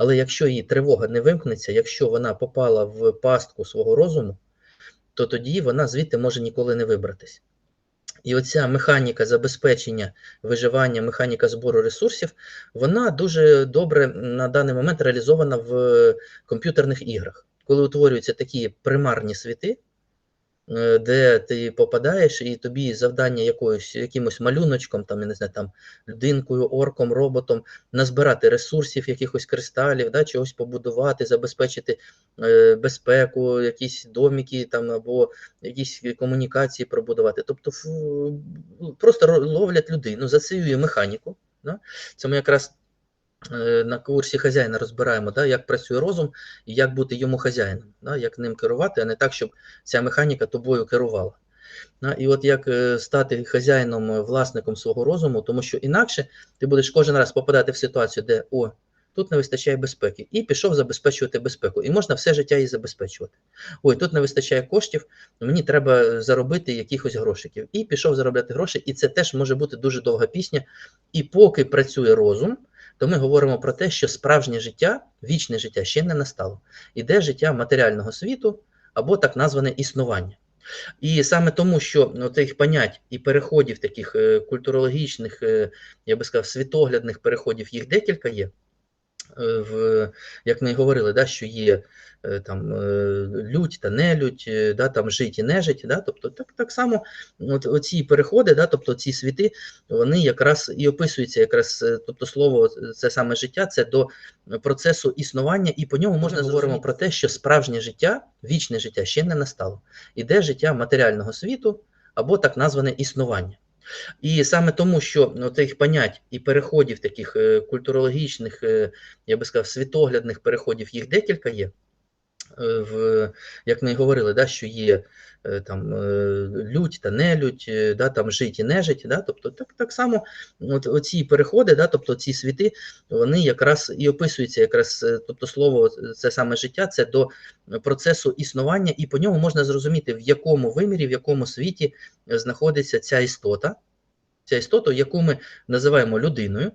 Але якщо її тривога не вимкнеться, якщо вона попала в пастку свого розуму, то тоді вона звідти може ніколи не вибратись. І оця механіка забезпечення виживання, механіка збору ресурсів, вона дуже добре на даний момент реалізована в комп'ютерних іграх, коли утворюються такі примарні світи, де ти попадаєш, і тобі завдання якоюсь, якимось малюночком, там, я не знаю, там, людинкою, орком, роботом, назбирати ресурсів, якихось кристалів, да, чогось побудувати, забезпечити е, безпеку, якісь доміки там, або якісь комунікації пробудувати. Тобто фу, просто ро- ловлять людину, засилює механіку. Да? Це ми якраз е, на курсі хазяїна розбираємо, да, як працює розум і як бути йому хазяїном, да, як ним керувати, а не так, щоб ця механіка тобою керувала. Да, і от як е, стати хазяїном, е, власником свого розуму, тому що інакше ти будеш кожен раз попадати в ситуацію, де о, тут не вистачає безпеки, і пішов забезпечувати безпеку. І можна все життя її забезпечувати. Ой, тут не вистачає коштів, мені треба заробити якихось грошиків. І пішов заробляти гроші, і це теж може бути дуже довга пісня. І поки працює розум, то ми говоримо про те, що справжнє життя, вічне життя ще не настало. Іде життя матеріального світу або так назване існування. І саме тому, що цих понять і переходів таких е, культурологічних, е, я би сказав, світоглядних переходів, їх декілька є. Е, В, як ми говорили, да, що є е, там е, лють та нелють, да, там жить і нежить. Да, тобто так, так само от, оці переходи, да, тобто ці світи, вони якраз і описуються, якраз, тобто слово це саме життя, це до процесу існування, і по ньому можна Можна говоримо про те, що справжнє життя, вічне життя ще не настало. Іде життя матеріального світу або так назване існування. І саме тому, що цих тих понять і переходів таких е, культурологічних, е, я би сказав, світоглядних переходів, їх декілька є. Е, В, як ми говорили, да, що є е, там е, лють та нелють, да, там жить і нежить. Да, тобто так, так само от, оці переходи, да, тобто ці світи, вони якраз і описуються, якраз, тобто слово це саме життя, це до процесу існування, і по ньому можна зрозуміти, в якому вимірі, в якому світі знаходиться ця істота, ця істота, яку ми називаємо людиною.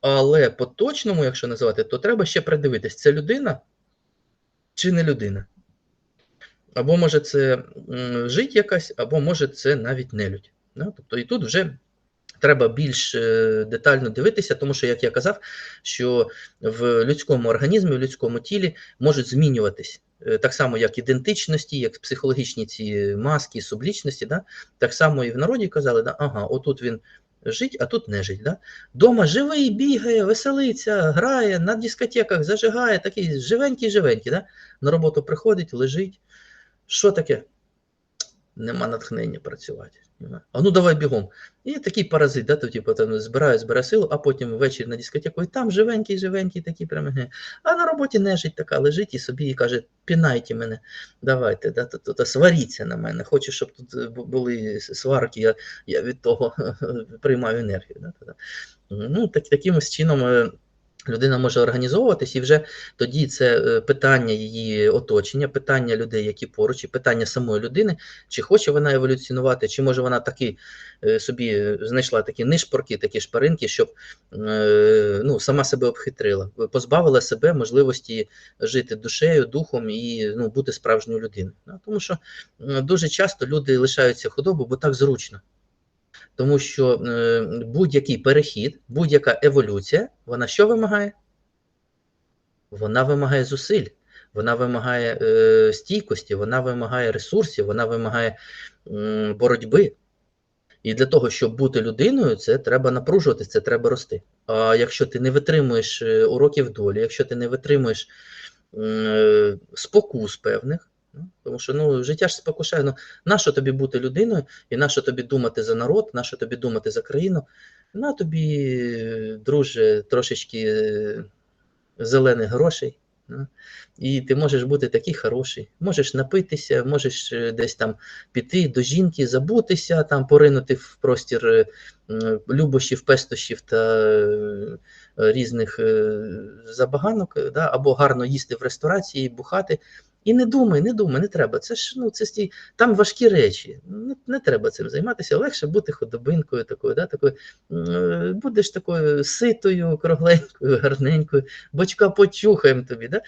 Але по точному, якщо називати, то треба ще придивитись, це людина чи не людина. Або може це жить якась, або може це навіть нелюдь. Да? Тобто і тут вже треба більш е, детально дивитися, тому що, як я казав, що в людському організмі, в людському тілі можуть змінюватись. е, Так само, як ідентичності, як психологічні ці маски, сублічності, да? так само і в народі казали, да? ага, отут він жить, а тут не жить. Да? Дома живий, бігає, веселиться, грає, на дискотеках зажигає, такий живенький-живенький. Да? На роботу приходить, лежить. Що таке? Нема натхнення працювати. А ну давай бігом. І такий паразит, да, то, типу, там збирає, збирає силу, а потім ввечері на дискотеку, і там живенький, живенький, такий прям. А на роботі нежить така, лежить і собі і каже: пінайте мене, давайте, да, то, то, то, сваріться на мене. Хочу, щоб тут е, були сварки, я, я від того приймаю енергію. Да. Ну, так, таким чином. Людина може організовуватись, і вже тоді це е, питання її оточення, питання людей, які поруч, і питання самої людини, чи хоче вона еволюціонувати, чи може вона таки е, собі е, знайшла такі нишпорки, такі шпаринки, щоб ну, сама себе обхитрила, позбавила себе можливості жити душею, духом і ну, бути справжньою людиною. Тому що дуже часто люди лишаються худобу, бо так зручно. Тому що е, будь-який перехід, будь-яка еволюція, вона що вимагає? Вона вимагає зусиль, вона вимагає е, стійкості, вона вимагає ресурсів, вона вимагає м, боротьби. І для того, щоб бути людиною, це треба напружуватися, це треба рости. А якщо ти не витримуєш е, уроків долі, якщо ти не витримуєш е, спокус певних, тому що ну, життя ж спокушає. Ну, нащо тобі бути людиною, і нащо тобі думати за народ, нащо тобі думати за країну? На тобі, друже, трошечки е, зелених грошей. І ти можеш бути такий хороший. Можеш напитися, можеш е, десь там піти до жінки, забутися, там поринути в простір е, любощів, пестощів та різних забаганок, да, або гарно їсти в ресторації, бухати, І не думай, не думай, не треба. Це ж ну, це стій, там важкі речі. Не, не треба цим займатися. Легше бути худобинкою такою, да, такою, е, будеш такою ситою, кругленькою, гарненькою, бочка почухаємо тобі. Да?